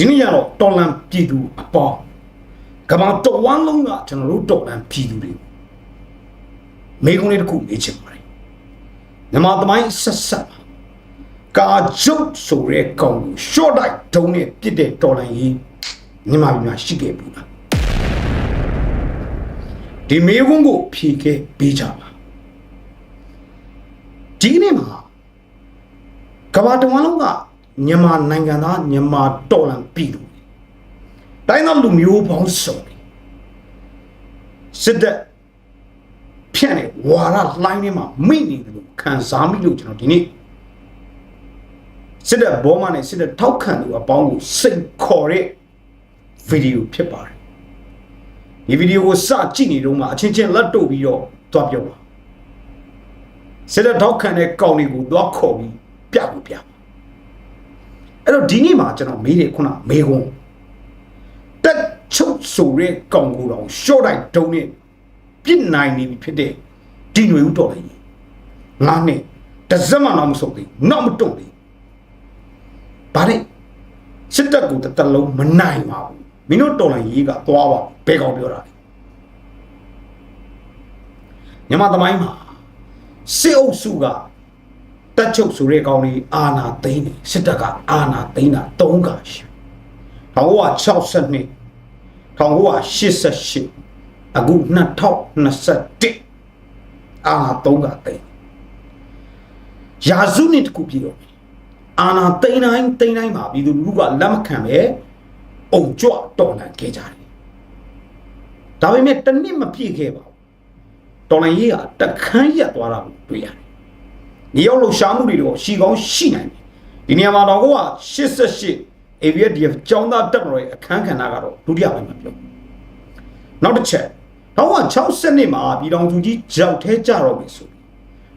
ဒီနေ့ကတော့တော်လန်ပြည်သူအပေါင်းကမ္ဘာတော်ဝမ်းလုံးကကျွန်တော်တို့တော်လန်ပြည်သူတွေမိကုန်းလေးတစ်ခုမေးချင်ပါတယ်မြန်မာသမိုင်းဆက်ဆက်မှာကာကျုပ်ဆိုတဲ့ကောင်ကိုရှော့တိုက်ဒုံနဲ့ပြစ်တဲ့တော်လန်ကြီးမြန်မာပြည်မှာရှိခဲ့ဘူးလားဒီမေကုန်းကိုဖြေခဲ့ပေးကြပါဒီနေ့မှာကမ္ဘာတဝန်းလုံးက မြန်မာနိုင်ငံသားမြန်မာတော်လန်ပြည်သူတိုင်းသားလူမျိုးပေါင်းစုံတွေစစ်တပ်ဖြန့်တဲ့ဝါရလိုင်းထဲမှာမိနေတယ်လို့ခံစားမိလို့ကျွန်တော်ဒီနေ့စစ်တပ်ဘောမနဲ့စစ်တပ်ထောက်ခံသူအပေါင်းကိုစိတ်ခေါ်တဲ့ဗီဒီယိုဖြစ်ပါတယ်ဒီဗီဒီယိုကိုစကြည့်နေတော့မှအချင်းချင်းလက်တို့ပြီးတော့တွားပြောပါစစ်တပ်ထောက်ခံတဲ့ကောင်တွေကိုတွားခေါ်ပြီးပြဖို့ပြပါ အဲ့တော့ဒီနေ့မှာကျွန်တော်မေးတယ်ခုနမေးခွန်းတက်ချုပ်ဆိုတဲ့ကောင်ကိုတော့ရှော့တိုက်တုံးနဲ့ပြစ်နိုင်နေပြီဖြစ်တဲ့ဒီຫນွေဦးတော်လိုက်ကြီးငါနဲ့တစ်စက်မှတော့မဆုံးသေးနောက်မတုံသေးဗါတဲ့စစ်တပ်ကိုတစ်တလုံးမနိုင်ပါဘူးမင်းတို့တော်လိုက်ကြီးကသွားပါဘယ်ကောင်ပြောတာလဲညမသမိုင်းမှာစစ်အုပ်စုက တက်ချုပ်ဆိုတဲ့ကောင်လေးအာနာသိန်းနေစစ်တပ်ကအာနာသိန်းတာ၃ခါရှိ1962 1988အခု2021အာနာ၃ခါသိန်းရာစုနှစ်တခုပြည့်တော့မယ်အာနာသိန်းတိုင်းသိန်းတိုင်းမှာပြည်သူလူထုကလက်မခံပဲအုံကြွတော်လန်ခဲ့ကြတယ်ဒါပေမဲ့တစ်နှစ်မပြည့်ခဲ့ပါဘူးတော်လန်ရေးကတခန်းရက်သွားတာကိုတွေ့ရတယ် နေရောက်လို့ရှာမှုတွေတော့ရှီကောင်းရှိနိုင်တယ်ဒီနေရာမှာတော့က88 AVDF ကျောင်းသားတပ်မတော်ရဲ့အခန်းကဏ္ဍကတော့ဒုတိယပိုင်းမှာပြောနောက်တစ်ချက်တော့60နှစ်မှာပြည်တော်စုကြီးကြောက်ထဲကြတော့ပြီဆို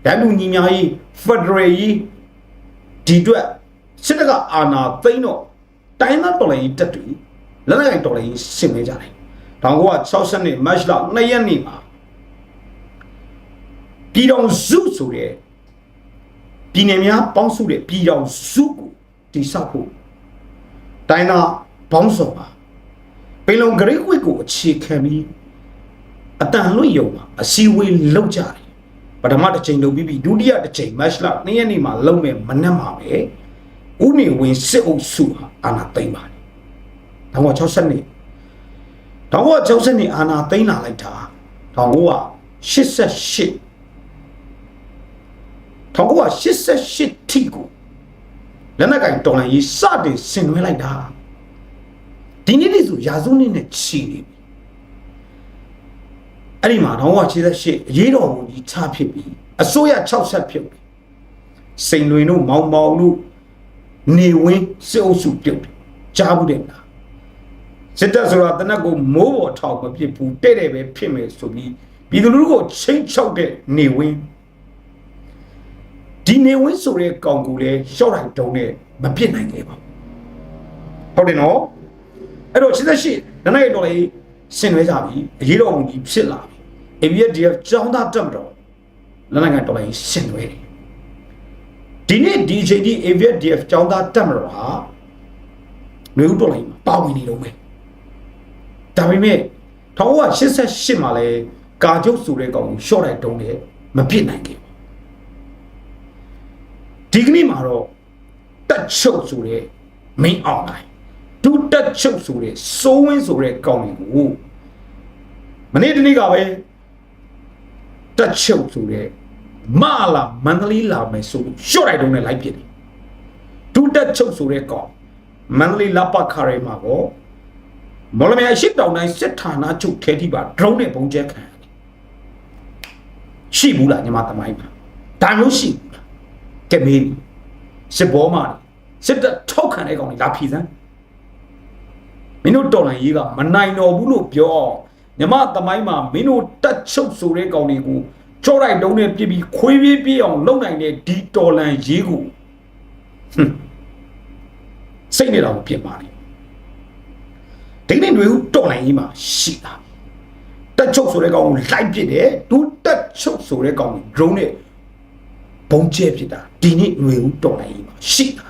ဓာတ်လူညီများကြီး Federal ကြီးဒီအတွက်စစ်တပ်ကအာဏာသိမ်းတော့တိုင်းသားတော်လှန်ရေးတပ်တွေလက်နက်ကိုင်တော်လှန်ရေးဆင်နေကြတယ်1960နှစ် March လ2ရက်နေ့မှာပြည်တော်စုဆိုတဲ့ ပြည်နယ်များပေါင်းစုတဲ့ပြည်တော်စုကိုတည်ဆောက်ဖို့တိုင်းသားဘောင်းဆောင်ပါပင်လုံဂရိတ်ကွေကိုအခြေခံပြီးအတန်လွင့်ယုံမှာအစည်းအဝေးလုပ်ကြတယ်ပထမတစ်ချိန်လုပ်ပြီးပြီဒုတိယတစ်ချိန်မတ်လ2ရက်နေ့မှာလုပ်မယ်မနှက်မှာပဲဥနေဝင်စစ်အုပ်စုဟာအာဏာသိမ်းပါတယ်1960နှစ်1960နှစ်အာဏာသိမ်းလာလိုက်တာ1988 1988ထိကိုလက်နက်ကင်တော်လှန်ရေးစတင်ဆင်နွှဲလိုက်တာဒီနေ့နေ့ဆိုရာစုနှစ်နဲ့ချီနေပြီအဲ့ဒီမှာ1988အရေးတော်မူကြီးချဖြစ်ပြီးအစိုးရ60ဖြစ်ပြီစိန်လွင်တို့မောင်မောင်တို့နေဝင်းစစ်အုပ်စုပြုတ်တယ်ကြားဘူးတယ်လားစစ်တပ်ဆိုတာတနက်ကိုမိုးပေါ်ထောက်မဖြစ်ဘူးတဲ့တဲ့ပဲဖြစ်မယ်ဆိုပြီးပြည်သူလူထုကိုချိန်ချောက်တဲ့နေဝင်း ဒီနေဝင်းဆိုတဲ့ကောင်ကူလေရှော့တိုင်းတုံးနဲ့မပြစ်နိုင်ခဲ့ပါဘူးဟုတ်တယ်နော်အဲ့တော့88နနက်တော်လေးဆင်နွှဲကြပြီအရေးတော်မူကြီးဖြစ်လာပြီ ABDF ကျောင်းသားတက်မတော်နနက်ကတော်လေးဆင်နွှဲတယ်ဒီနေ့ DJD ABDF ကျောင်းသားတက်မတော်ဟာလူဦးတော်လေးမှာပါဝင်နေတော့မယ်ဒါပေမဲ့1988မှာလဲကာကျုပ်ဆိုတဲ့ကောင်ကိုရှော့တိုင်းတုံးနဲ့မပြစ်နိုင်ခဲ့ဘူး ဒီကနေ့မှာတော့တက်ချုပ်ဆိုတဲ့ main online ဒုတက်ချုပ်ဆိုတဲ့စိုးဝင်းဆိုတဲ့ကောင်းတွေကိုမနေ့တနေ့ကပဲတက်ချုပ်ဆိုတဲ့မလာမန္တလေးလာမယ်ဆိုလို့ရှော့လိုက်တုံးနဲ့လိုက်ပြစ်တယ်ဒုတက်ချုပ်ဆိုတဲ့ကောင်မန္တလေးလပခရဲမှာတော့မော်လမြိုင်ရှိတောင်တိုင်းစစ်ဌာနချုပ်ထဲထိပါ drone နဲ့ပုံကျဲခံရတယ်ရှိဘူးလားညီမသမိုင်းမှာဒါမျိုးရှိဘူးလား ကဲမေးပြီစစ်ဘောမာစစ်တပ်ထောက်ခံတဲ့ကောင်တွေလာဖြီးစမ်းမင်းတို့တော်လန်ရေးကမနိုင်တော့ဘူးလို့ပြောမြမသမိုင်းမှာမင်းတို့တက်ချုပ်ဆိုတဲ့ကောင်တွေကိုကြောလိုက်တုံးနဲ့ပြစ်ပြီးခွေးပြေးပြေးအောင်လုပ်နိုင်တဲ့ဒီတော်လန်ရေးကိုဟွန်းစိတ်နဲ့တော့ပြင်ပါလေဒီနေ့တွေတော်လန်ရေးမှာရှိတာတက်ချုပ်ဆိုတဲ့ကောင်ကိုလိုက်ပစ်တယ်ဒုတက်ချုပ်ဆိုတဲ့ကောင်ကို drone နဲ့ ဘုံကျဲဖြစ်တာဒီနေ့ຫນွေဦးတော်နိုင်ကြီးမှာရှိတာ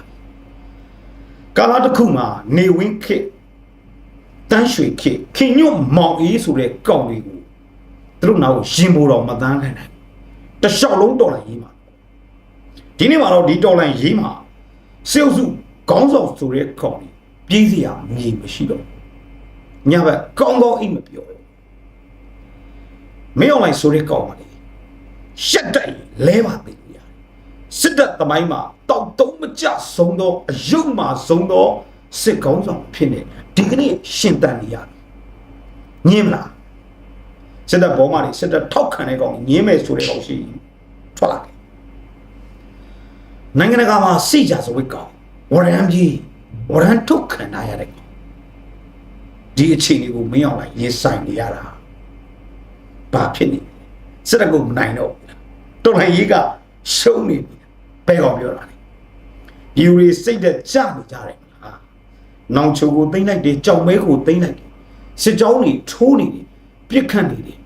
ကာလတစ်ခုမှာနေဝင်းခေတ်တန်းရွှေခေတ်ခင်ညွတ်မောင်အေးဆိုတဲ့ကောင်းလေးကိုသူတို့နောက်ရင်မိုးတော်မတန်းခံနိုင်တလျှောက်လုံးတော်လိုက်ရေးမှာဒီနေ့မှာတော့ဒီတော်လိုင်းရေးမှာစေုပ်စုခေါင်းဆောင်ဆိုတဲ့ကောင်းလေးပြေးစရာမြေမရှိတော့ညဘက်ကောင်းကောင်းအိမ်မပြောဘူးမင်းအောင်လိုက်ဆိုတဲ့ကောင်းပါလေရှက်တိုက်လဲပါသေးတယ် စစ်တပ်သမိုင်းမှာတောက်တုံးမကြဆုံးသောအယုံမှာဆုံးသောစစ်ကောင်းဆောင်ဖြစ်နေဒီကနေ့ရှင်တန်နေရတယ်ညင်းမလားစစ်တပ်ဘောမတွေစစ်တပ်ထောက်ခံတဲ့ကောင်ညင်းမဲ့ဆိုတဲ့ကောင်ရှိထွက်လာတယ်နိုင်ငံတကာမှာစိတ်ကြစဝိတ်ကောင်ဝရမ်းကြီးဝရမ်းထုတ်ခံရတဲ့ကောင်ဒီအခြေအနေကိုမင်းအောင်လိုက်ရေးဆိုင်နေရတာဘာဖြစ်နေစစ်တပ်ကိုမနိုင်တော့ဘူးတော်လှန်ရေးကရှုံးနေပြီ ဘယ်ကောင်ပြောတာလဲဒီရီစိတ်သက်ကြနေကြတယ်ဟာနောင်ချိုကိုသိမ့်လိုက်တယ်ကြောက်မဲကိုသိမ့်လိုက်တယ်စစ်ကြောင်းတွေထိုးနေတယ်ပြစ်ခတ်နေတယ်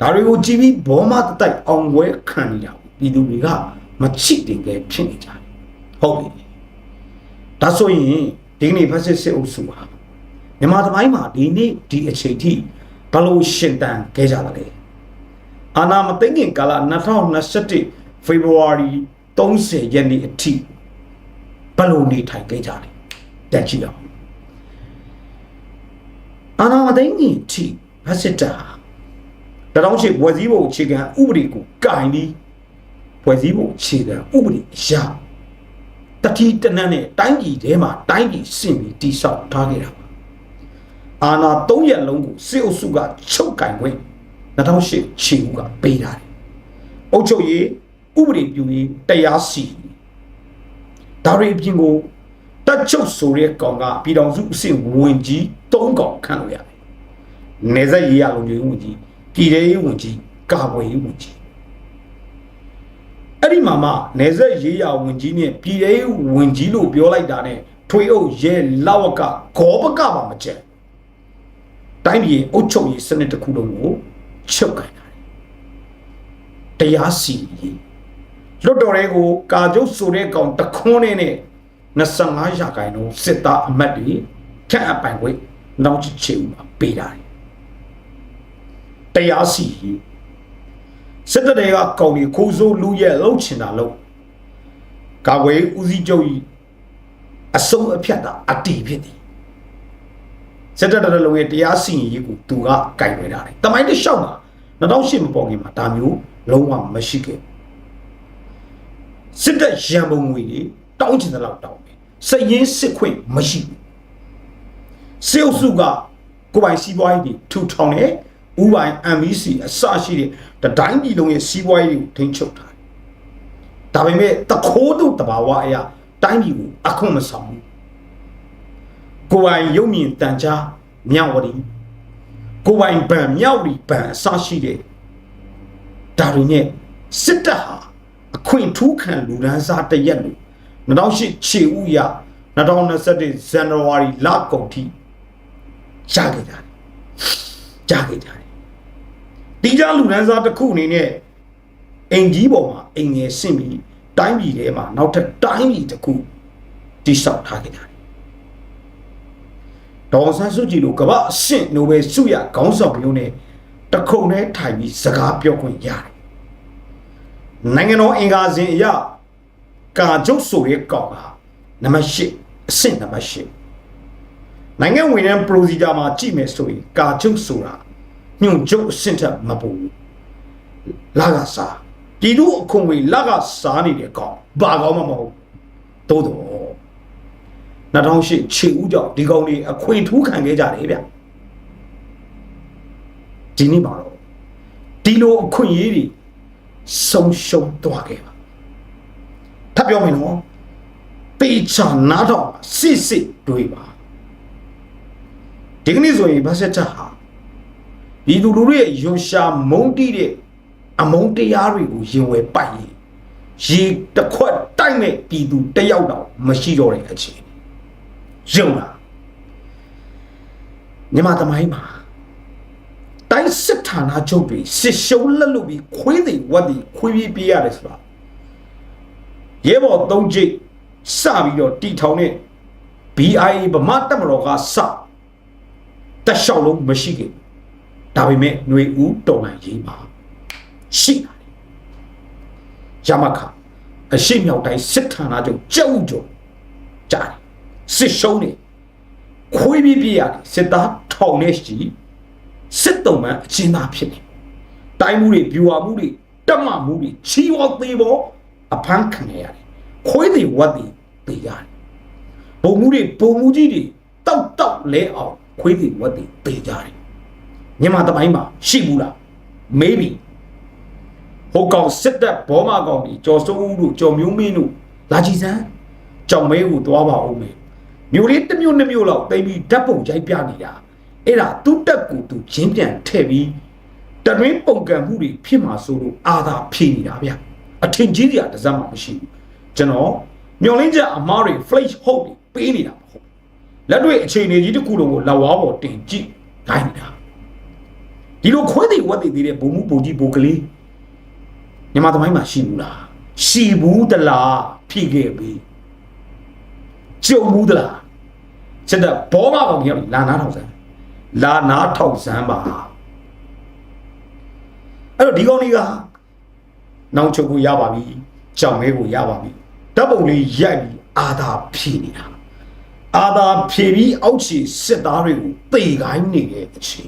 ဒါတွေကိုကြည့်ပြီးဘောမတတိုက်အောင်ဝဲခံနေတာပြည်သူတွေကမချစ်တင်ကြဖြစ်နေကြတယ်ဟုတ်ပြီဒါဆိုရင်ဒီနေ့ဖက်စစ်စစ်အုပ်စုဟာမြန်မာသမိုင်းမှာဒီနေ့ဒီအချိန်ထိဘလို့ရှင်တန်ခဲ့ကြတယ်လဲအာနာမသိငင်ကာလ2021ဖေဖော်ဝါရီ 30ရက်နေ့အထိဘလို့နေထိုင်ခဲ့ကြတယ်တက်ကြည့်အောင်အာနာမသိငင်အထိဖက်စစ်တပ်ဟာတတော်ရှိဘွယ်စည်းဖို့အခြေခံဥပဒေကိုကင်ပြီးဘွယ်စည်းဖို့အခြေခံဥပဒေအရာတတိတနတ်နဲ့တိုင်းပြည်ထဲမှာတိုင်းပြည်စင်ပြီးတိဆောက်ထားခဲ့တာပါအာနာ၃ရက်လုံးကိုစစ်အုပ်စုကချုပ်ကင်ခွင့်2008ခြေဦးကပေးထားတယ်အုပ်ချုပ်ရေး ဥပဒေပြုရေးတရားစီဒါတွေအပြင်ကိုတက်ချုပ်ဆိုတဲ့ကောင်ကပြည်တော်စုအဆင့်ဝင်ကြီး၃ကောင်ခန့်လို့ရတယ်။နေဆက်ရေးရလုံခြုံရေးဝင်ကြီးပြည်ထောင်ရေးဝင်ကြီးကာကွယ်ရေးဝင်ကြီးအဲ့ဒီမှာမှနေဆက်ရေးရဝင်ကြီးနဲ့ပြည်ထောင်ရေးဝင်ကြီးလို့ပြောလိုက်တာနဲ့ထွေအုပ်ရဲလောက်ကဂောဘကပါမကျက်တိုင်းပြည်အုပ်ချုပ်ရေးစနစ်တစ်ခုလုံးကိုချုပ်ခိုင်းတာတရားစီရင် လွတ်တော်တွေကိုကာကျုပ်ဆိုတဲ့ကောင်တခွန်းနဲ့နဲ့25ရာခိုင်နှုန်းစစ်သားအမတ်တွေခက်အပိုင်ခွင့်နောက်ချချေဦးမှာပေးတာတရားစီရင်စစ်တပ်တွေကကောင်ဒီခိုးစိုးလူရဲ့လှုပ်ချင်တာလှုပ်ကာဝေးဦးစီးချုပ်ကြီးအစုံအဖြတ်တာအတီးဖြစ်တယ်စစ်တပ်တော်လုံးရဲ့တရားစီရင်ရေးကိုသူကကင်ဝေတာတယ်တမိုင်းတစ်လျှောက်မှာ2008မပေါ်ခင်မှာဒါမျိုးလုံးဝမရှိခဲ့ စစ်တပ်ရန်ပုံငွေတွေတောင်းချင်တဲ့လောက်တောင်းတယ်စရင်စစ်ခွင့်မရှိဘူးစေအုပ်စုကကိုပိုင်စီးပွားရေးတွေထူထောင်တယ်ဥပိုင် MBC အစရှိတဲ့တိုင်းပြည်လုံးရဲ့စီးပွားရေးကိုထိန်းချုပ်ထားတယ်ဒါပေမဲ့တခိုးတို့တဘာဝအရာတိုင်းပြည်ကိုအခွင့်မဆောင်ဘူးကိုပိုင်ရုပ်မြင်တန်ကြားမြောက်ဝတီကိုပိုင်ဗန်မြောက်ဒီဗန်အစရှိတဲ့ဒါတွေနဲ့စစ်တပ်ဟာ အခွင့်ထူးခံလူဒန်းစားတရက်လို့2008ခြေဥရ2021ဇန်နဝါရီလကုန်ထိရခဲ့ကြတယ်ရခဲ့ကြတယ်ဒီကြလူဒန်းစားတစ်ခုအနေနဲ့အင်ကြီးပေါ်မှာအင်ငယ်ဆင့်ပြီးတိုင်းပြည်ထဲမှာနောက်ထပ်တိုင်းပြည်တစ်ခုတိဆောက်ထားခဲ့ကြတယ်ဒေါ်ဆန်းစုကြည်လိုကမ္ဘာအဆင့်နိုဘယ်ဆုရခေါင်းဆောင်မျိုးနဲ့တခုံနဲ့ထိုင်ပြီးစကားပြောခွင့်ရတယ် နိုင်ငံတော်အင်္ဂါစဉ်အရကာကျုပ်ဆိုရဲကောင်ကနံပါတ်၈အဆင့်နံပါတ်၈နိုင်ငံဝင်တဲ့ procedure မှာကြည့်မယ်ဆိုရင်ကာကျုပ်ဆိုတာညွန့်ကျုပ်အဆင့်ထက်မပူဘူးလာကစားပြည်သူအခွင့်အရေးလာကစားနေတဲ့ကောင်ဘာကောင်မှမဟုတ်တိုးတော့2008ခြေဦးကြောင့်ဒီကောင်တွေအခွင့်ထူးခံခဲ့ကြတယ်ဗျဒီနေ့မှာတော့ဒီလိုအခွင့်အရေးတွေ ဆုံးရှုံးသွားခဲ့ပါထပ်ပြောမယ်နော်ပေချာနားတော့စစ်စစ်တွေးပါဒီကနေ့ဆိုရင်ဘာဆက်ချဟာဒီလူလူတွေရဲ့ရွှရှာမုံတိတဲ့အမုံတရားတွေကိုရင်ဝယ်ပိုက်ရင်ရေတစ်ခွက်တိုက်မဲ့ပြည်သူတယောက်တော့မရှိတော့တဲ့အခြေအနေရုံလားညီမသမိုင်းမှာ တိုင်းစစ်ဌာနချုပ်တွေစစ်ရှုံးလက်လို့ပြီးခွေးတွေဝက်တွေခွေးပြေးပြေးရတယ်ဆိုတာရဲဘော်သုံးချိတ်စပြီးတော့တီထောင်တဲ့ BIA ဗမာတက်မတော်ကစတက်လျှောက်လုံးမရှိခဲ့ဘူးဒါပေမဲ့ຫນွေဦးတော်နိုင်ရေးမှာရှိလာတယ်ရမခအရှိမြောက်တိုင်းစစ်ဌာနချုပ်ကြောက်ကြုံကြားတယ်စစ်ရှုံးနေခွေးပြပြရတယ်စစ်သားထောင်နဲ့ရှိ စစ်တုံးမှအချင်းသားဖြစ်နေတိုင်းမှုတွေဗျူဟာမှုတွေတက်မမှုတွေချီဝသေးပေါ်အဖမ်းခံရရတယ်ခွေးတွေဝတ်တွေတေးရတယ်ဘုံမှုတွေဘုံမှုကြီးတွေတောက်တောက်လဲအောင်ခွေးတွေဝတ်တွေတေးကြတယ်မြန်မာတမိုင်းမှာရှိဘူးလား maybe ဟိုကောင်စစ်တပ်ဘောမကောင်ကြီးကျော်စိုးဦးတို့ကျော်မျိုးမင်းတို့လာကြည်စမ်းကြောင်မဲကိုသွားပါဦးမယ်မျိုးလေးတစ်မျိုးနှစ်မျိုးလောက်တိမ်ပြီးဓာတ်ပုံရိုက်ပြနေတာ အဲ့ဒါသူ့တက်ကိုသူရင်းပြန်ထည့်ပြီးတတွင်းပုံကံမှုတွေဖြစ်မှာဆိုလို့အာသာဖြေနေတာဗျအထင်ကြီးစရာတစ်စက်မှမရှိဘူးကျွန်တော်မျောလင်းချက်အမားတွေ flash hope တွေပေးနေတာမဟုတ်ဘူးလက်တွေ့အခြေအနေကြီးတစ်ခုလုံးကိုလက်ဝါးပေါ်တင်ကြည့်နိုင်နေတာဒီလိုခွဲသိဝတ်သိသေးတဲ့ဘုံမှုပုံကြီးဘုံကလေးမြန်မာသမိုင်းမှာရှိဘူးလားရှိဘူးတလားဖြည့်ခဲ့ပြီကြုံဘူးတလားစစ်တပ်ဘောမကောင်ကြီးကလာနာထောက်စမ်း လာနာထောက်စမ်းပါအဲ့တော့ဒီကောင်လေးကနောင်ချုပ်ကိုရပါပြီကြောင်မဲကိုရပါပြီဓာတ်ပုံလေးရိုက်ပြီးအာသာဖြည့်နေတာအာသာဖြည့်ပြီးအောက်ခြေစစ်သားတွေကိုတေခိုင်းနေတဲ့အခြေ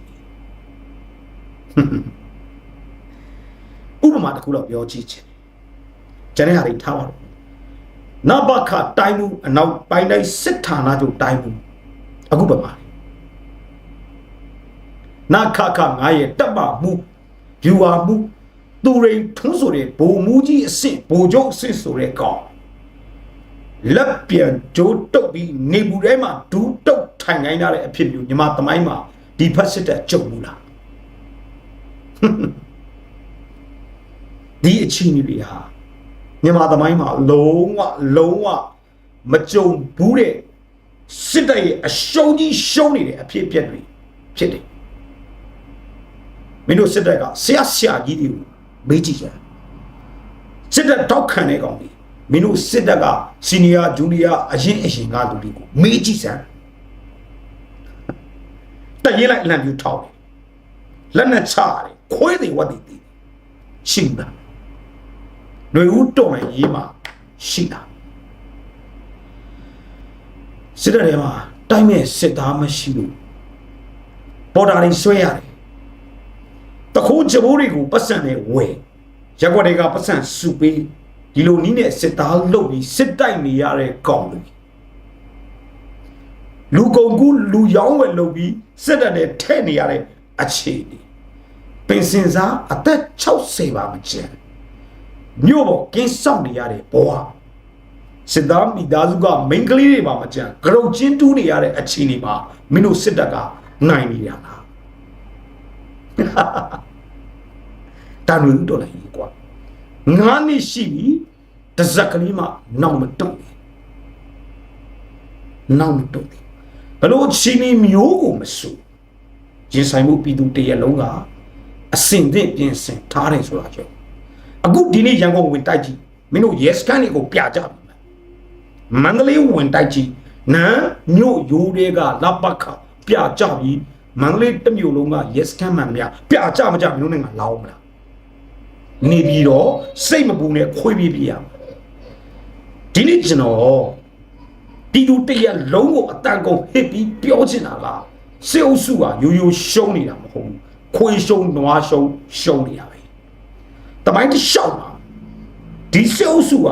အနေဥပမာတစ်ခုတော့ပြောကြည့်ချင်ကျန်တဲ့ဟာတွေထားပါတော့နဘခတိုင်းမှုအနောက်ပိုင်းတိုင်းစစ်ဌာနချုပ်တိုင်းမှုအခုပဲပါ နာခခငါရဲ့တပ်မမှုဗျူဟာမှုသူရိန်ထွန်းဆိုတဲ့ဘုံမူကြီးအစ်စ်ဘိုလ်ချုပ်အစ်စ်ဆိုတဲ့ကောင်လက်ပြန်ကြိုးတုပ်ပြီးနေဘူးထဲမှာဒူးတုပ်ထိုင်ခိုင်းရတဲ့အဖြစ်မျိုးညီမသမိုင်းမှာဒီဖက်စစ်တပ်ကြုံဘူးလားဒီအချင်းကြီးတွေဟာမြန်မာသမိုင်းမှာလုံးဝလုံးဝမကြုံဘူးတဲ့စစ်တပ်ရဲ့အရှုံးကြီးရှုံးနေတဲ့အဖြစ်အပျက်တွေဖြစ်တယ် မင်းတို့စစ်တပ်ကဆရာဆရာကြီးတွေကိုမေးကြည့်ကြစစ်တပ်တောက်ခံတဲ့ကောင်တွေမင်းတို့စစ်တပ်ကစီနီယာဂျူနီယာအရင်အရင်ကလူတွေကိုမေးကြည့်စမ်းတရင်လိုက်လမ်းပြူထောက်တယ်လက်နဲ့ချတယ်ခွေးတွေဝတ်တွေတည်ရှင်းတာຫນွေဦးတော်ရင်ရေးမှာရှိတာစစ်တပ်ထဲမှာတိုင်းမဲ့စစ်သားမရှိလို့ပေါ်တာတွေဆွဲရတယ် တခိုးကြဘိုးတွေကိုပတ်စံနဲ့ဝယ်ရက်ွက်တွေကပတ်စံစုပေးဒီလိုနီးနဲ့စစ်သားလုတ်ပြီးစစ်တိုက်နေရတဲ့ကောင်တွေလူကုန်ကူးလူရောင်းဝယ်လုပ်ပြီးစစ်တပ်နဲ့ထဲ့နေရတဲ့အခြေအနေပင်စင်စားအသက်60ပါမကျန်မြို့ပေါ်ကင်းဆောင်နေရတဲ့ဘဝစစ်သားမိသားစုကမိန်းကလေးတွေပါမကြံဂရုတ်ချင်းတူးနေရတဲ့အခြေအနေမှာမင်းတို့စစ်တပ်ကနိုင်နေရလား တန်ဝင်တော်လိုက်ကွာငါးနှစ်ရှိပြီတစ်စက်ကလေးမှနောက်မတုတ်ဘူးနောက်မတုတ်ဘူးဘလို့ချင်းနေမျိုးကိုမဆူရင်ဆိုင်မှုပြည်သူတရက်လုံးကအစင်သင့်ပြင်ဆင်ထားတယ်ဆိုတာကြောင့်အခုဒီနေ့ရန်ကုန်ဝင်တိုက်ကြည့်မင်းတို့ yes ကန်တွေကိုပြကြပြီမန္တလေးဝင်တိုက်ကြည့်နန်းမြို့ရိုးတွေကလပတ်ခပြကြပြီ မန္တလေးတစ်မြို့လုံးက yes ကန်မှန်များပြကြမကြမင်းတို့နဲ့ငါလောင်းမလားနေပြီးတော့စိတ်မပူနဲ့ခွေးပြေးပြရမှာဒီနေ့ကျွန်တော်တီတူတရက်လုံးကိုအတန်ကုန်ဟစ်ပြီးပြောချင်တာကစေအုပ်စုကရိုးရိုးရှုံးနေတာမဟုတ်ဘူးခွေးရှုံးနွားရှုံးရှုံးနေတာပဲတမိုင်းတစ်လျှောက်မှာဒီစေအုပ်စုက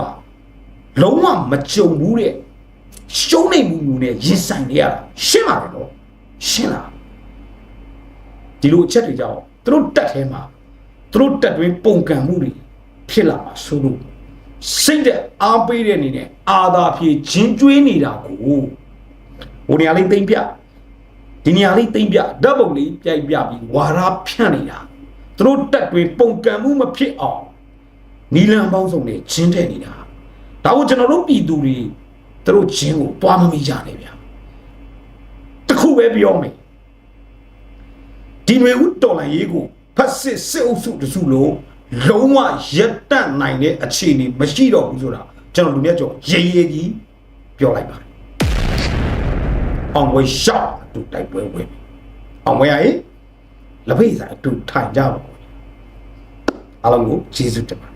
လုံးဝမကြုံဘူးတဲ့ရှုံးနေမှုမျိုးနဲ့ရင်ဆိုင်နေရတာရှင်းပါတယ်နော်ရှင်းလား ဒီလိုအချက်တွေကြောင့်သူတို့တက်ထဲမှာသူတို့တက်တွင်းပုံကံမှုတွေဖြစ်လာမှာဆိုလို့စိတ်တဲ့အားပေးတဲ့အနေနဲ့အာသာဖြေချင်းကျွေးနေတာကိုဟိုနေရာလေးသိမ့်ပြဒီနေရာလေးသိမ့်ပြဓာတ်ပုံလေးပြိုက်ပြပြီးဝါရဖြန့်နေတာသူတို့တက်တွင်ပုံကံမှုမဖြစ်အောင်နီလန်ပေါင်းစုံနဲ့ချင်းတဲ့နေတာဒါကိုကျွန်တော်တို့ပြည်သူတွေသူတို့ချင်းကိုတွားမမိကြနဲ့ဗျာတခုပဲပြောမယ် ဒီမျိုးဥတော်လိုင်းရေးကိုဖတ်စစ်စစ်အုပ်စုတစုလုံးလုံးဝရက်တန့်နိုင်တဲ့အခြေအနေမရှိတော့ဘူးဆိုတာကျွန်တော်လူမြတ်ကျော်ရေရေကြီးပြောလိုက်ပါတယ်အောင်ပွဲရှောက်အတူတိုက်ပွဲဝင်ပြီအောင်ပွဲရရင်လက်ဖေးဆိုင်အတူထိုင်ကြပါဦးအားလုံးကိုကျေးဇူးတင်ပါ